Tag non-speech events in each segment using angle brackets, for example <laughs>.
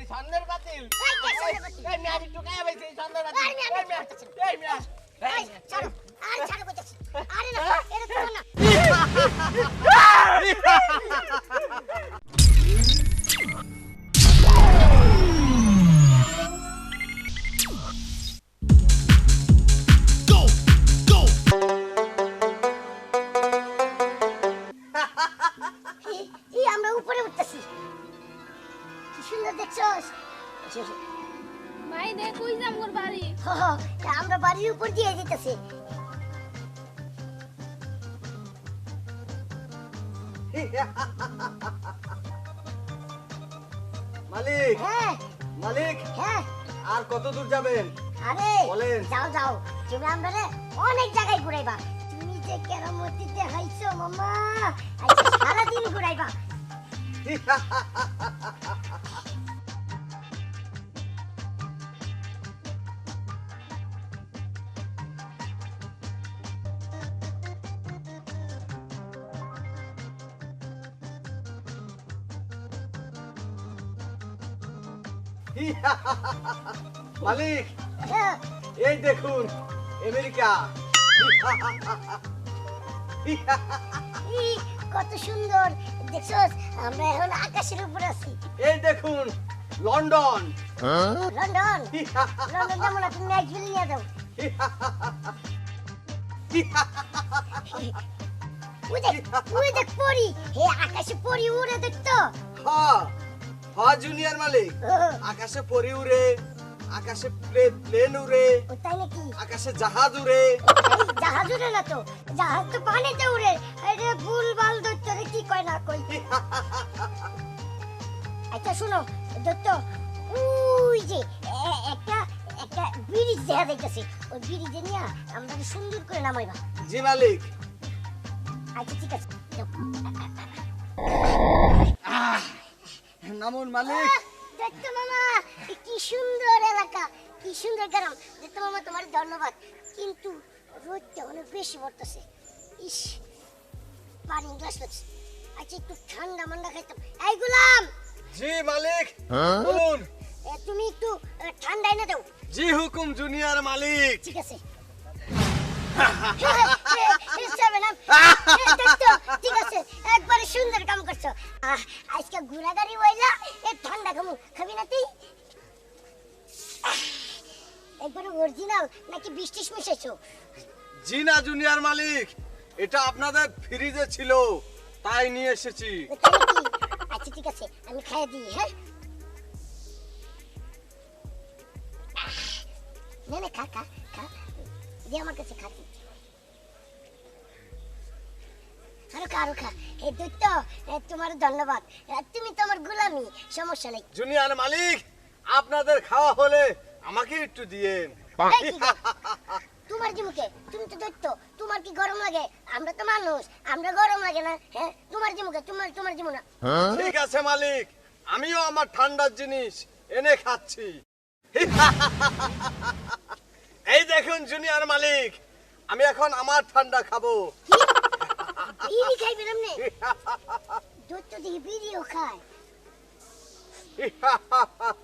এই সন্দের বাতিল এই কে সন্দের বাতিল? এই এই সন্দের আরে এই এই ছাড়ো কইতাছি। আরে না, এটা তো না। <laughs> মালিক হ্যাঁ। মালিক হ্যাঁ। আর কত দূর যাবেন? আরে বলেন। যাও যাও। তুমি আমরে অনেক জায়গায় ঘুরাইবা। তুমি যে কেরামতি দেখাইছো মামা আজকে সারাদিন ঘুরাইবা। <laughs> <laughs> মালিক হ্যাঁ, এই দেখুন আমেরিকা। কত সুন্দর। দেখছস আমরা এখন আকাশের উপর আছি। এই দেখুন লন্ডন। লন্ডন? <laughs> লন্ডন যাব না তুমি নাইটভিল নিয়ে যাও। <laughs> ওই দেখ ওই দেখ পরি। হে আকাশে পরি উড়ে দেখতো। হ্যাঁ। হ্যাঁ জুনিয়র মালিক। আকাশে পরি উড়ে আকাশে প্লে- প্লেন উড়ে তাই নাকি? আকাশে জাহাজ উড়ে। জাহাজ উড়ে না তো? জাহাজ তো পানিতে উড়ে। আরে ভুল ভালো দত্ত রে কি কয় না কই আচ্ছা শোনো দত্ত ওই যে একটা একটা ব্রিজ দেখা যাইতেছে। ওই ব্রিজে নিয়ে আমরা সুন্দর করে নামাইবা। জি মালিক। আচ্ছা ঠিক আছে। নামুন মালিক মামা কি সুন্দর এলাকা কি সুন্দর গ্রাম দত্ত মামা তোমার ধন্যবাদ কিন্তু রোদটা অনেক বেশি পড়তেছে ইস পানি গ্লাস আচ্ছা একটু ঠান্ডা মান্ডা খাইতাম এই গুলাম জি মালিক বলুন তুমি একটু ঠান্ডা এনে দাও জি হুকুম জুনিয়র মালিক ঠিক আছে ঠিক আছে একবারে সুন্দর কাম করছ আহ, আজকে ঘোড়া গাড়ি বইলা এ ঠান্ডা খামু খাবি না তুই একবারে অরিজিনাল নাকি বৃষ্টিস মিশাইছো জি না জুনিয়র মালিক এটা আপনাদের ফ্রিজে ছিল তাই নিয়ে এসেছি। আচ্ছা ঠিক আছে আমি খাইয়ে দিই হ্যাঁ? আহ, না না খা খা খা। দি আমার কাছে খা। আরও খা আরও এ, তোমার ধন্যবাদ। তুমি তো আমার গোলামি সমস্যা নেই। জুনিয়র মালিক আপনাদের খাওয়া হলে আমাকে একটু দিয়েন। এই কি গো? মুখে তুমি তো দৈত্য তোমার কি গরম লাগে? আমরা তো মানুষ আমরা গরম লাগে না হ্যাঁ? তোমার কি মুখে তোমার তোমার কি মুখে ঠিক আছে মালিক। আমিও আমার ঠান্ডার জিনিস এনে খাচ্ছি। <laughs> এই দেখুন জুনিয়র মালিক আমি এখন আমার ঠান্ডা খাব। বিড়ি খাইবে নামনে দৈত্য দেখি বিড়িও খায়। <laughs>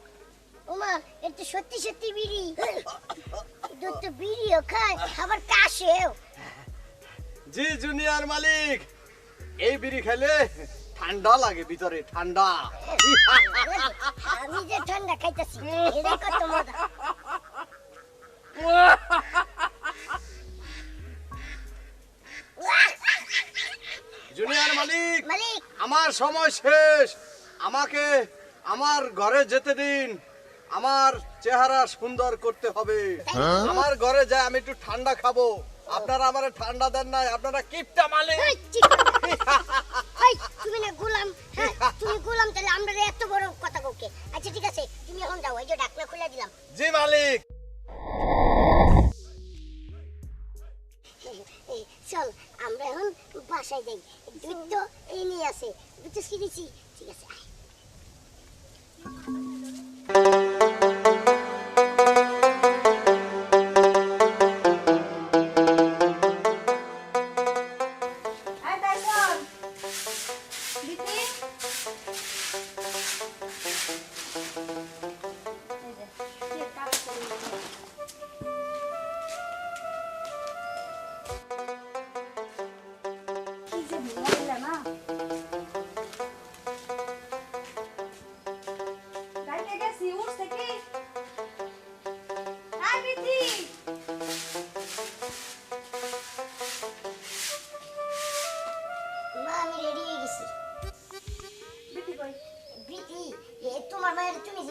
ওমা এটা সত্যি সত্যি বিড়ি। দৈত্য বিড়িও খায় আবার কাশেও। জি জুনিয়র মালিক। এই বিড়ি খেলে ঠান্ডা লাগে ভিতরে ঠান্ডা। আমি যে ঠান্ডা খাইতেছি এটা কত মজা। জুনিয়র মালিক। আমার সময় শেষ। আমাকে আমার ঘরে যেতে দিন। আমার চেহারা সুন্দর করতে হবে। আমার ঘরে যাই আমি একটু ঠান্ডা খাব। আপনারা আমার ঠান্ডা দেন নাই আপনারা কিপটা ঠিক কথা। এই, তুমি না গোলাম হ্যাঁ তুমি গোলাম তাহলে আমরা এত বড় কথা কাউকে? আচ্ছা ঠিক আছে তুমি এখন যাও এই যে ডাকনা খুলে দিলাম। জি মালিক। এই, চল আমরা এখন বাসায় যাই। দুধ তো এই নিয়ে আছে ঠিক আছে। আয়।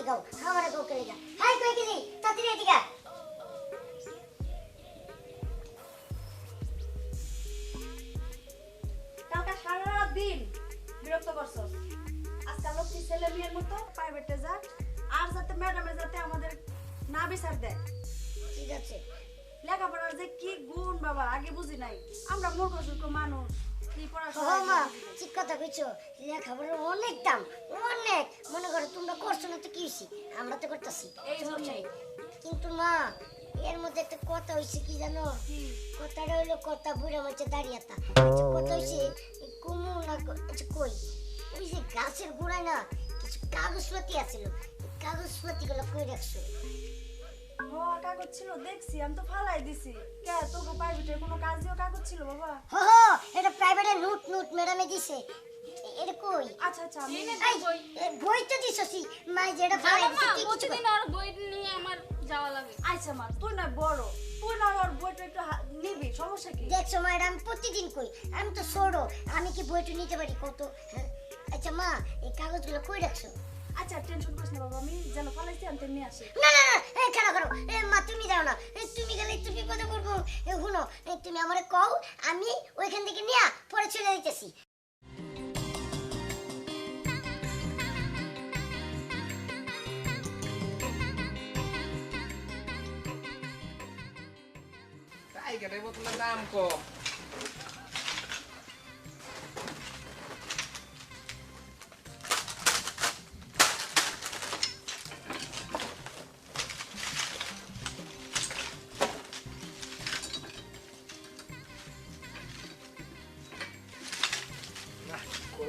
কেউ কে লিগা হাই কই গেলি তাড়াতাড়ি এদিকে আয়। কালকে সারা দিন বিরক্ত করছস? আজকাল লক্ষ্মী ছেলে মেয়ের মতো প্রাইভেটে যাক আর যাতে ম্যাডামে যাতে আমাদের না বিচার দেয়। ঠিক আছে। লেখাপড়ার যে কি গুণ বাবা আগে বুঝি নাই। আমরা মূর্খ সূর্খ মানুষ। মা ঠিক কথা কইছো লেখাপড়ার অনেক দাম অনেক। মনে করো তোমরা করছ না তো কি হইছে? আমরা তো করতেছি। কিন্তু না এর মধ্যে একটা কথা হইছে কি জানো? কথাটা হইল কথা বুড়া মাঝে দাঁড়িয়ে তা কথা হইছে কুমু না আচ্ছা কই? ওই যে গাছের গোড়ায় না কিছু কাগজপাতি আছিল। কাগজপাতি গুলো কই রাখছো? কাগজ ছিল দেখছি। আমি তো ফালাই দিছি। কে তোকে প্রাইভেটের কোনো কাজেও কাগজ ছিল বাবা? প্রাইভেটে নোট নোট ম্যাডামে দিছে। এটা কই? আচ্ছা আচ্ছা আমি নে বই। বই তো দিছছি মাই যেটা মা কিছু প্রতিদিন আর বই নিয়ে আমার যাওয়া লাগে। আচ্ছা মা তুই না বড়। তুই না ওর বইটা একটু নিবি সমস্যা কি? দেখছ আমি প্রতিদিন কই। আমি তো ছোড়ো আমি কি বইটা নিতে পারি কত? হ্যাঁ? আচ্ছা মা এই কাগজগুলো কই রাখছো? আচ্ছা টেনশন করিস না বাবা আমি যেন ফালাইছি আমি তেমনি আসি। না না খারাপ করো। এ মা তুমি যাও না। তুমি গেলে একটু বিপদে পড়ব। এ, তুমি আমারে কও আমি ওইখান থেকে নিয়ে পরে চলে যাইতেছি। টাইগারের বোতলের দাম কম।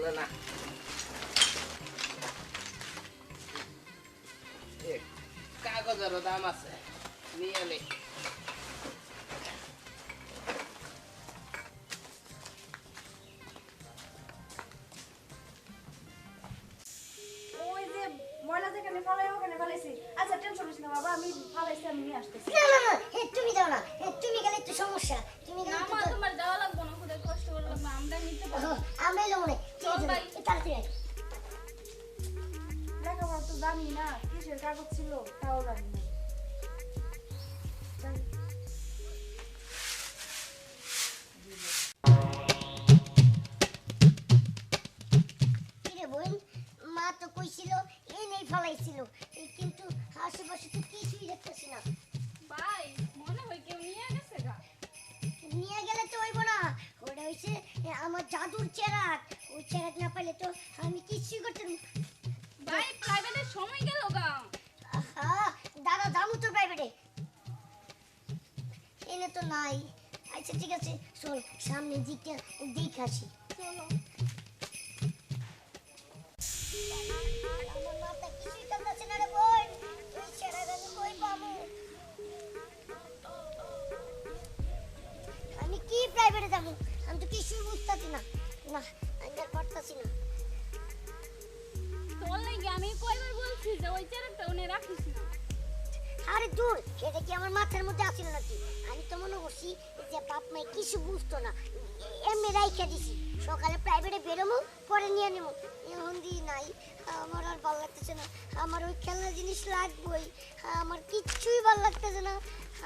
খোলে না কাগজেরও দাম আছে, নিয়ে নে। ওই যে ময়লা যেখানে ফালাই ওখানে ফালাইছি। আচ্ছা টেনশন করিস না বাবা, আমি ফালাইছি, আমি নিয়ে আসতেছি। জাদুর চেরাক ওই চেরাক না পাইলে তো আমি কিছুই করতে পারব না। ভাই প্রাইভেটে সময় গেল গা। দাদা দামু তোর প্রাইভেটে এনে তো নাই। আচ্ছা ঠিক আছে চল সামনে দিকটা দেখে আসি। চলো। দূর এটা কি আমার মাথার মধ্যে আসিল নাকি? আমি তো মনে করছি যে বাপ মাই কিছু বুঝতো না। এমনি রাইখা দিছি। সকালে প্রাইভেটে বেরোবো পরে নিয়ে নেব এখন দিয়ে নাই। আমার আর ভালো লাগতেছে না। আমার ওই খেলনা জিনিস লাগবেই। আমার কিচ্ছুই ভালো লাগতেছে না।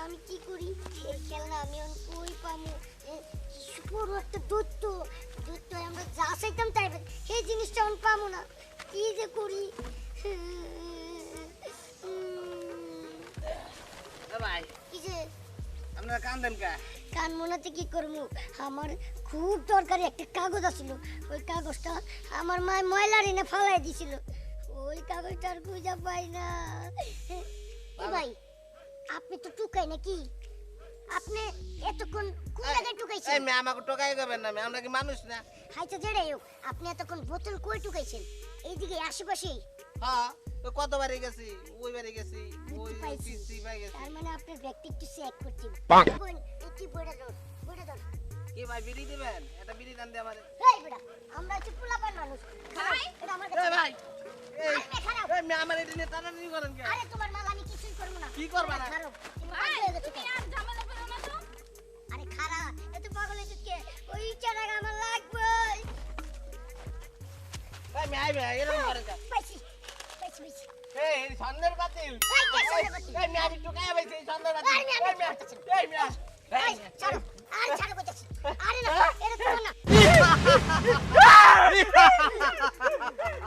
আমি কি করি? এই খেলনা আমি এখন কই পামু? বড় একটা দৈত্য। দৈত্য আমরা যা চাইতাম তাই সেই জিনিসটা এখন পাবো না। কি যে করি? আপনারা কান্দেন কা? কান মনাতে কি করব? আমার খুব দরকারি একটা কাগজ আছিল ওই কাগজটা আমার মায় ময়লার এনে ফালাই দিছিল। ওই কাগজটা আর খুঁজে পাই না। এ ভাই আপনি তো টুকাই নাকি? আপনি এতক্ষণ কোন জায়গায় টুকাইছেন? এই মেয়ে আমাকে টোকাই করবেন না মেয়ে আমরা কি মানুষ না? হাইতে জেড়াই আপনি এতক্ষণ বোতল কই টুকাইছেন? এইদিকে আশেপাশেই হ্যাঁ। তো কতবারই গেছি? ওই বাড়ি গেছি ওই বুঝতে পাই গেছি। তার মানে আপনার ব্যক্তি একটু চেক করছি বোন, এই কি বইটা ধর বইটা কি ভাই বিড়ি দিবেন? এটা বিড়ি দান দিয়ে আমারে। এই বেটা আমরা হচ্ছে পোলাপান মানুষ। খারাপ, এটা আমার কাছে ভাই। এই আরে খারাপ। এই মেয়ে আমার এটা নিয়ে টানাটানি করেন কে? আরে তোমার মাল আমি কিছুই করব না। কি করবা না? ভাই পাগল হয়ে গেছো তুমি কেন? আর ঝামেলা করো না তো। আরে খারা এত পাগল হয়েছে কে? ওই চারাক আমার লাগবে এরকম করেন এই সন্ধ্যার বাতিল এই মিয়া আমি টুকায় পাইছি এই সন্ধ্যার বাতিল এই মিয়া এই মিয়া এই চলো আরে ছাড়ো কইতাছি আরে না এটা তো না